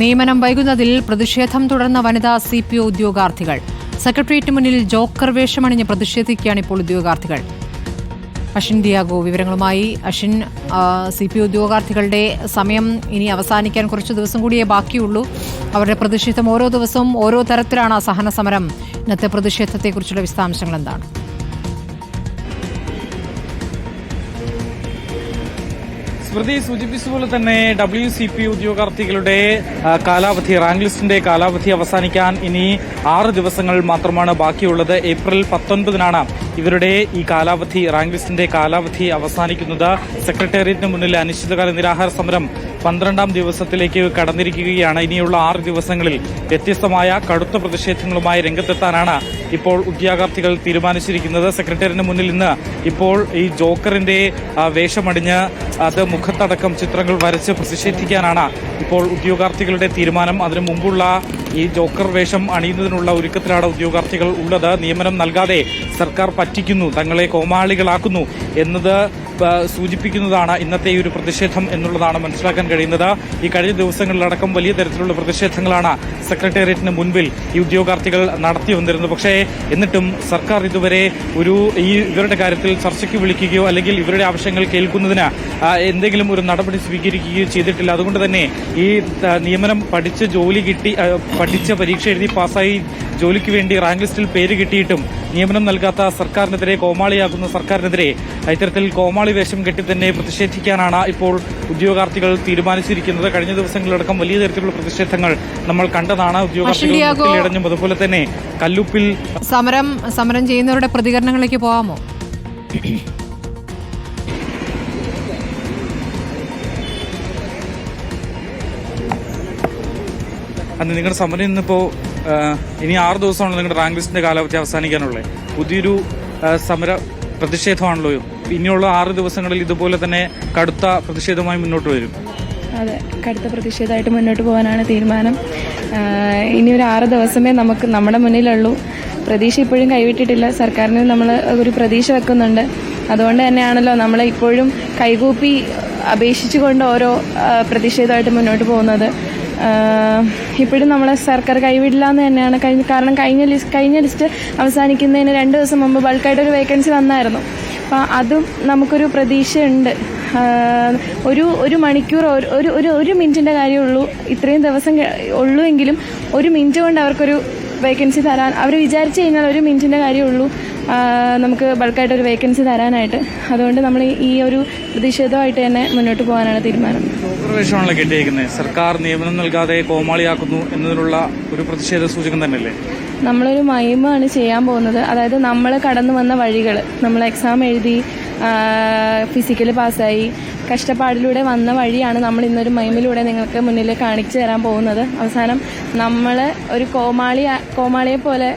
നിയമനം വൈകുന്നതിൽ പ്രതിഷേധം തുടർന്ന വനിതാ സി പി ഒ ഉദ്യോഗാർത്ഥികൾ. സെക്രട്ടേറിയറ്റ് മുന്നിൽ ജോക്കർ വേഷമണിഞ്ഞ് പ്രതിഷേധിക്കുകയാണ് ഇപ്പോൾ ഉദ്യോഗാർത്ഥികൾ. അഷിൻ ദിയാഗോ വിവരങ്ങളുമായി. അഷിൻ സി പി ഉദ്യോഗാർത്ഥികളുടെ സമയം ഇനി അവസാനിക്കാൻ കുറച്ച് ദിവസം കൂടിയേ ബാക്കിയുള്ളൂ. അവരുടെ പ്രതിഷേധം ഓരോ ദിവസവും ഓരോ തരത്തിലാണ് സഹന സമരം ഇന്നത്തെ പ്രതിഷേധത്തെക്കുറിച്ചുള്ള വിശദാംശങ്ങൾ എന്താണ്? സ്മൃതി സൂചിപ്പിച്ചതുപോലെ തന്നെ ഡബ്ല്യു സി പി ഉദ്യോഗാർത്ഥികളുടെ കാലാവധി റാങ്ക് ലിസ്റ്റിന്റെ കാലാവധി അവസാനിക്കാൻ ഇനി ആറ് ദിവസങ്ങൾ മാത്രമാണ് ബാക്കിയുള്ളത്. ഏപ്രിൽ പത്തൊൻപതിനാണ് ഇവരുടെ ഈ കാലാവധി റാങ്ക് ലിസ്റ്റിന്റെ കാലാവധി അവസാനിക്കുന്നത്. സെക്രട്ടേറിയറ്റിന് മുന്നിൽ അനിശ്ചിതകാല നിരാഹാര സമരം പന്ത്രണ്ടാം ദിവസത്തിലേക്ക് കടന്നിരിക്കുകയാണ്. ഇനിയുള്ള ആറ് ദിവസങ്ങളിൽ വ്യത്യസ്തമായ കടുത്ത പ്രതിഷേധങ്ങളുമായി രംഗത്തെത്താനാണ് ഇപ്പോൾ ഉദ്യോഗാർത്ഥികൾ തീരുമാനിച്ചിരിക്കുന്നത്. സെക്രട്ടേറിയറ്റിന് മുന്നിൽ ഇന്ന് ഇപ്പോൾ ഈ ജോക്കറിന്റെ വേഷമടിഞ്ഞ് അത് മുഖത്തടക്കം ചിത്രങ്ങൾ വരച്ച് പ്രതിഷേധിക്കാനാണ് ഇപ്പോൾ ഉദ്യോഗാർത്ഥികളുടെ തീരുമാനം. അതിനു മുമ്പുള്ള ഈ ജോക്കർ വേഷം അണിയുന്നതിനുള്ള ഒരുക്കത്തിലാണ് ഉദ്യോഗാർത്ഥികൾ ഉള്ളത്. നിയമനം നൽകാതെ സർക്കാർ പറ്റിക്കുന്നു തങ്ങളെ കോമാളികളാക്കുന്നു എന്നത് സൂചിപ്പിക്കുന്നതാണ് ഇന്നത്തെ ഈ ഒരു പ്രതിഷേധം എന്നുള്ളതാണ് മനസ്സിലാക്കാൻ കഴിയുന്നത്. ഈ കഴിഞ്ഞ ദിവസങ്ങളിലടക്കം വലിയ തരത്തിലുള്ള പ്രതിഷേധങ്ങളാണ് സെക്രട്ടേറിയറ്റിന് മുൻപിൽ ഈ ഉദ്യോഗാർത്ഥികൾ നടത്തി വന്നിരുന്നത്. പക്ഷേ എന്നിട്ടും സർക്കാർ ഇതുവരെ ഒരു ഈ ഇവരുടെ കാര്യത്തിൽ ചർച്ചയ്ക്ക് വിളിക്കുകയോ അല്ലെങ്കിൽ ഇവരുടെ ആവശ്യങ്ങൾ കേൾക്കുന്നതിന് എന്തെങ്കിലും ഒരു നടപടി സ്വീകരിക്കുകയോ ചെയ്തിട്ടില്ല. അതുകൊണ്ട് തന്നെ ഈ നിയമനം പഠിച്ച് ജോലി കിട്ടി പഠിച്ച പരീക്ഷ എഴുതി പാസ്സായി ജോലിക്ക് വേണ്ടി റാങ്ക് ലിസ്റ്റിൽ പേര് കിട്ടിയിട്ടും നിയമനം നൽകാത്ത സർക്കാരിനെതിരെ കോമാളിയാകുന്ന സർക്കാരിനെതിരെ ഇത്തരത്തിൽ കോമാളി വേഷം കെട്ടി തന്നെ പ്രതിഷേധിക്കാനാണ് ഇപ്പോൾ ഉദ്യോഗാർത്ഥികൾ തീരുമാനിച്ചിരിക്കുന്നത്. കഴിഞ്ഞ ദിവസങ്ങളിലടക്കം വലിയ തരത്തിലുള്ള പ്രതിഷേധങ്ങൾ നമ്മൾ കണ്ടതാണ്. ഉദ്യോഗാർത്ഥികൾ അതുപോലെ തന്നെ കല്ലുപ്പിൽ സമരം സമരം ചെയ്യുന്നവരുടെ പ്രതികരണങ്ങളിലേക്ക് പോകാമോ അന്ന് നിങ്ങളുടെ സമരം ഇന്നിപ്പോ ഇനി ആറ് ദിവസമാണ് നിങ്ങളുടെ റാങ്ക് ലിസ്റ്റിന്റെ കാലാവധി അവസാനിക്കാനുള്ളത്. പുതിയൊരു സമര പ്രതിഷേധമാണല്ലോ ഇനിയുള്ള ആറ് ദിവസങ്ങളിൽ ഇതുപോലെ തന്നെ കടുത്ത പ്രതിഷേധമായി മുന്നോട്ട് വരും. അതെ കടുത്ത പ്രതിഷേധമായിട്ട് മുന്നോട്ട് പോകാനാണ് തീരുമാനം. ഇനി ഒരു ആറ് ദിവസമേ നമുക്ക് നമ്മുടെ മുന്നിലുള്ളൂ. പ്രതീക്ഷ ഇപ്പോഴും കൈവിട്ടിട്ടില്ല. സർക്കാരിന് നമ്മൾ ഒരു പ്രതീക്ഷ വെക്കുന്നുണ്ട്. അതുകൊണ്ട് തന്നെയാണല്ലോ നമ്മൾ ഇപ്പോഴും കൈകൂപ്പി അപേക്ഷിച്ചുകൊണ്ട് ഓരോ പ്രതിഷേധമായിട്ട് മുന്നോട്ട് പോകുന്നത്. ഇപ്പോഴും നമ്മളെ സർക്കാർ കൈവിടില്ല എന്ന് തന്നെയാണ്. കഴിഞ്ഞ കാരണം കഴിഞ്ഞ ലിസ്റ്റ് കഴിഞ്ഞ ലിസ്റ്റ് അവസാനിക്കുന്നതിന് രണ്ട് ദിവസം മുമ്പ് ബൾക്കായിട്ടൊരു വേക്കൻസി വന്നായിരുന്നു. അപ്പം അതും നമുക്കൊരു പ്രതീക്ഷയുണ്ട്. ഒരു ഒരു മണിക്കൂർ ഒരു ഒരു ഒരു മിനിറ്റിന്റെ കാര്യമുള്ളൂ. ഇത്രയും ദിവസം ഉള്ളൂ എങ്കിലും ഒരു മിനിറ്റ് കൊണ്ട് അവർക്കൊരു വേക്കൻസി തരാൻ അവർ വിചാരിച്ചു കഴിഞ്ഞാൽ ഒരു മിനിറ്റിന്റെ കാര്യമുള്ളൂ. നമുക്ക് ബൾക്കായിട്ട് ഒരു വേക്കൻസി തരാനായിട്ട്. അതുകൊണ്ട് നമ്മൾ ഈ- ഒരു പ്രതിഷേധമായിട്ട് തന്നെ മുന്നോട്ട് പോകാനാണ് തീരുമാനം. ജോക്കർ വേഷമാണല്ലോ കെട്ടിയേക്കുന്നത്. സർക്കാർ നിയമനം നൽകാതെ കോമാളിയാക്കുന്നു എന്നതിനുള്ള ഒരു പ്രതിഷേധ സൂചകം തന്നെയല്ലേ? നമ്മളൊരു മൈമാണ് ചെയ്യാൻ പോകുന്നത്. അതായത് നമ്മൾ കടന്നു വന്ന വഴികൾ നമ്മൾ എക്സാം എഴുതി ഫിസിക്കൽ പാസ്സായി കഷ്ടപ്പാടിലൂടെ വന്ന വഴിയാണ് നമ്മൾ ഇന്നൊരു മൈമിലൂടെ നിങ്ങൾക്ക് മുന്നിൽ കാണിച്ചു തരാൻ പോകുന്നത്. അവസാനം നമ്മൾ ഒരു കോമാളി കോമാളിയെ പോലെ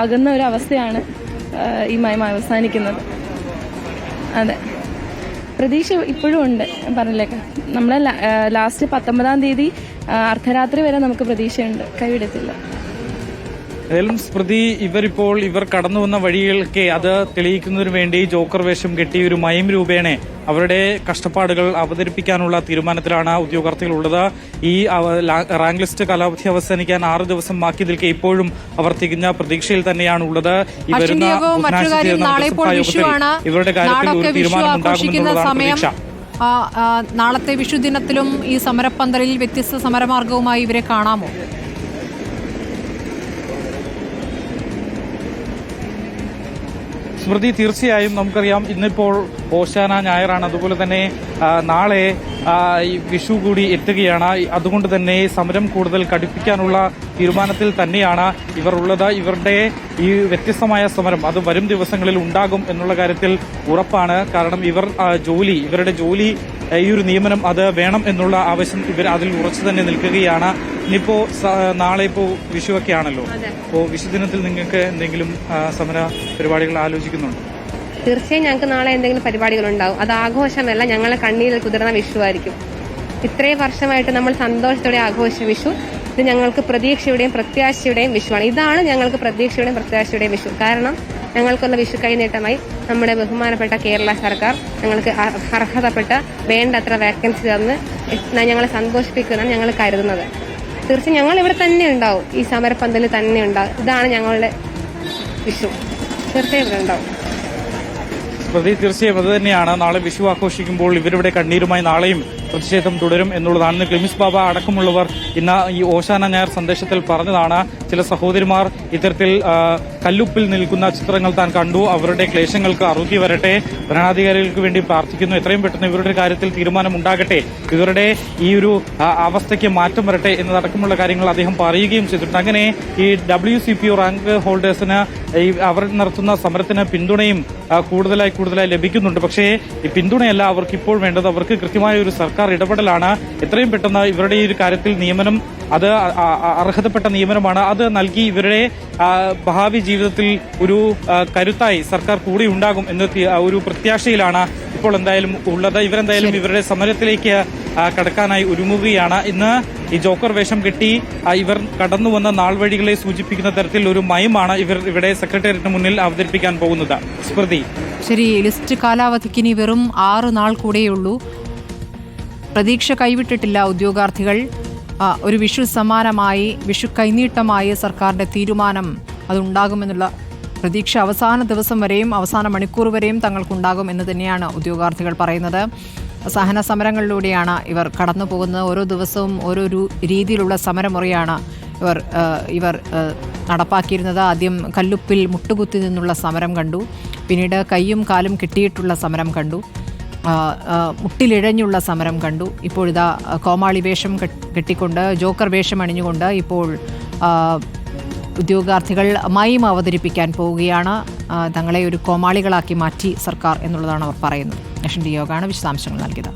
ആകുന്ന ഒരു അവസ്ഥയാണ് ഈ മൈം അവസാനിക്കുന്നത്. അതെ. പ്രതീക്ഷ ഇപ്പോഴും ഉണ്ട്. പറഞ്ഞില്ലേക്ക നമ്മൾ ലാസ്റ്റ് പത്തൊമ്പതാം തീയതി അർദ്ധരാത്രി വരെ നമുക്ക് പ്രതീക്ഷയുണ്ട്. കൈവിടത്തില്ല. ഏതായാലും സ്മൃതി ഇവരിപ്പോൾ ഇവർ കടന്നു വന്ന വഴികൾക്ക് അത് തെളിയിക്കുന്നതിന് വേണ്ടി ജോക്കർ വേഷം കെട്ടി ഒരു മയം രൂപേണ അവരുടെ കഷ്ടപ്പാടുകൾ അവതരിപ്പിക്കാനുള്ള തീരുമാനത്തിലാണ് ഉദ്യോഗാർത്ഥികൾ ഉള്ളത്. ഈ റാങ്ക് ലിസ്റ്റ് കാലാവധി അവസാനിക്കാൻ ആറ് ദിവസം ബാക്കി നിൽക്കെ ഇപ്പോഴും അവർ തികഞ്ഞ പ്രതീക്ഷയിൽ തന്നെയാണ് ഉള്ളത്. ഈ വരുന്ന ഇവരുടെ കാര്യത്തിൽ ഒരു വിഷു തീരുമാനം ആഘോഷിക്കുന്ന ഉണ്ടാകുമെന്നുള്ളതാണ് സമയം പ്രതീക്ഷ ആ, ആ, നാളത്തെ വിഷു ദിനത്തിലും ഈ സമരപ്പന്തലിൽ വ്യത്യസ്ത സമരമാർഗവുമായി ഇവരെ കാണാമോ? സ്മൃതി തീർച്ചയായും നമുക്കറിയാം ഇന്നിപ്പോൾ ഓശാന ഞായറാണ്. അതുപോലെ തന്നെ നാളെ വിഷു കൂടി എത്തുകയാണ്. അതുകൊണ്ട് തന്നെ സമരം കൂടുതൽ കടുപ്പിക്കാനുള്ള തീരുമാനത്തിൽ തന്നെയാണ് ഇവർ ഉള്ളത്. ഇവരുടെ ഈ വ്യത്യസ്തമായ സമരം അത് വരും ദിവസങ്ങളിൽ ഉണ്ടാകും എന്നുള്ള കാര്യത്തിൽ ഉറപ്പാണ്. കാരണം ഇവർ ജോലി ഇവരുടെ ജോലി ഈ ഒരു നിയമനം അത് വേണം എന്നുള്ള ആവശ്യം ഇവർ അതിൽ ഉറച്ചു തന്നെ നിൽക്കുകയാണ്. ഇനിയിപ്പോ നാളെ ഇപ്പോ വിഷുവൊക്കെ ആണല്ലോ അപ്പോ വിഷുദിനത്തിൽ നിങ്ങൾക്ക് എന്തെങ്കിലും സമര പരിപാടികൾ ആലോചിക്കുന്നുണ്ടോ? തീർച്ചയായും ഞങ്ങൾക്ക് നാളെ എന്തെങ്കിലും പരിപാടികൾ ഉണ്ടാവും അത് ആഘോഷമല്ല ഞങ്ങളെ കണ്ണീരിൽ കുതിർന്ന വിഷുവായിരിക്കും ഇത്രയും വർഷമായിട്ട് നമ്മൾ സന്തോഷത്തോടെ ആഘോഷിച്ച വിഷു ഇത് ഞങ്ങൾക്ക് പ്രതീക്ഷയുടെയും പ്രത്യാശയുടെയും വിഷുവാണ്. ഇതാണ് ഞങ്ങൾക്ക് പ്രതീക്ഷയുടെയും പ്രത്യാശയുടെയും വിഷു. കാരണം ഞങ്ങൾക്കുള്ള വിഷു കൈനീട്ടമായി നമ്മുടെ ബഹുമാനപ്പെട്ട കേരള സർക്കാർ ഞങ്ങൾക്ക് അർ- അർഹതപ്പെട്ട വേണ്ടത്ര വേക്കൻസി തന്ന് ഞങ്ങളെ സന്തോഷിപ്പിക്കുന്ന ഞങ്ങൾ കരുതുന്നത്. തീർച്ചയായും ഞങ്ങൾ ഇവിടെ തന്നെ ഉണ്ടാവും. ഈ സമരപ്പന്തൽ തന്നെ ഉണ്ടാവും. ഇതാണ് ഞങ്ങളുടെ വിഷു. തീർച്ചയായും ഇവിടെ ഉണ്ടാവും. പ്രതി തീർച്ചയായും അത് തന്നെയാണ്. നാളെ വിഷു ആഘോഷിക്കുമ്പോൾ ഇവരുടെ കണ്ണീരുമായി നാളെയും പ്രതിഷേധം തുടരും എന്നുള്ളതാണ് ക്ലിമിസ് ബാബ അടക്കമുള്ളവർ ഇന്ന് ഈ ഓശാന നായർ സന്ദേശത്തിൽ പറഞ്ഞതാണ്. ചില സഹോദരിമാർ ഇത്തരത്തിൽ കല്ലുപ്പിൽ നിൽക്കുന്ന ചിത്രങ്ങൾ താൻ കണ്ടു. അവരുടെ ക്ലേശങ്ങൾക്ക് അറുതി വരട്ടെ. ഭരണാധികാരികൾക്ക് വേണ്ടി പ്രാർത്ഥിക്കുന്നു. എത്രയും പെട്ടെന്ന് ഇവരുടെ കാര്യത്തിൽ തീരുമാനം ഉണ്ടാകട്ടെ ഇവരുടെ ഈ ഒരു അവസ്ഥയ്ക്ക് മാറ്റം വരട്ടെ എന്നതടക്കമുള്ള കാര്യങ്ങൾ അദ്ദേഹം പറയുകയും ചെയ്തിട്ടുണ്ട്. അങ്ങനെ ഈ ഡബ്ല്യു സി പി റാങ്ക് ഹോൾഡേഴ്സിന് അവർ നടത്തുന്ന സമരത്തിന് പിന്തുണയും കൂടുതലായി കൂടുതലായി ലഭിക്കുന്നുണ്ട്. പക്ഷേ ഈ പിന്തുണയല്ല അവർക്ക് ഇപ്പോൾ വേണ്ടത്. അവർക്ക് കൃത്യമായ ഒരു സർക്കാർ ഇടപെടലാണ്. എത്രയും പെട്ടെന്ന് ഇവരുടെ ഈ ഒരു കാര്യത്തിൽ നിയമനം അത് അർഹതപ്പെട്ട നിയമനമാണ്. അത് നൽകി ഇവരുടെ ഭാവി ജീവിതത്തിൽ ഒരു കരുത്തായി സർക്കാർ കൂടി ഉണ്ടാകും എന്ന ഒരു പ്രത്യാശയിലാണ് ഇപ്പോൾ എന്തായാലും ഉള്ളത്. ഇവരെന്തായാലും ഇവരുടെ സമരത്തിലേക്ക് കടക്കാനായി ഒരുങ്ങുകയാണ്. ഇന്ന് ഈ ജോക്കർ വേഷം കെട്ടി ഇവർ കടന്നു വന്ന നാൾ വഴികളെ സൂചിപ്പിക്കുന്ന തരത്തിൽ ഒരു മയമാണ് ഇവർ ഇവിടെ സെക്രട്ടേറിയറ്റിന് മുന്നിൽ അവതരിപ്പിക്കാൻ പോകുന്നത്. സ്മൃതി. ശരി ലിസ്റ്റ് കാലാവധിക്ക് ഇനി വെറും ആറ് നാൾ കൂടെയുള്ളൂ. പ്രതീക്ഷ കൈവിട്ടിട്ടില്ല ഉദ്യോഗാർത്ഥികൾ. ഒരു വിഷു സമാനമായി വിഷു കൈനീട്ടമായി സർക്കാരിന്റെ തീരുമാനം അതുണ്ടാകുമെന്നുള്ള പ്രതീക്ഷ അവസാന ദിവസം വരെയും അവസാന മണിക്കൂർ വരെയും തങ്ങൾക്കുണ്ടാകും എന്ന് തന്നെയാണ് ഉദ്യോഗാർത്ഥികൾ പറയുന്നത്. സഹന സമരങ്ങളിലൂടെയാണ് ഇവർ കടന്നു പോകുന്നത് ഓരോ ദിവസവും ഓരോ രീതിയിലുള്ള സമരമുറയാണ് ഇവർ ഇവർ നടപ്പാക്കിയിരുന്നത്. ആദ്യം കല്ലുപ്പിൽ മുട്ടുകുത്തി നിന്നുള്ള സമരം കണ്ടു. പിന്നീട് കൈയും കാലും കിട്ടിയിട്ടുള്ള സമരം കണ്ടു. മുട്ടിലിഴഞ്ഞുള്ള സമരം കണ്ടു. ഇപ്പോഴിതാ കോമാളി വേഷം കെട്ടിക്കൊണ്ട് ജോക്കർ വേഷം അണിഞ്ഞുകൊണ്ട് ഇപ്പോൾ ഉദ്യോഗാർത്ഥികൾ മയം അവതരിപ്പിക്കാൻ പോവുകയാണ്. തങ്ങളെ ഒരു കോമാളികളാക്കി മാറ്റി സർക്കാർ എന്നുള്ളതാണ് അവർ പറയുന്നത്. ലക്ഷൻ ഡിയോഗാണ് വിശദാംശങ്ങൾ നൽകിയത്.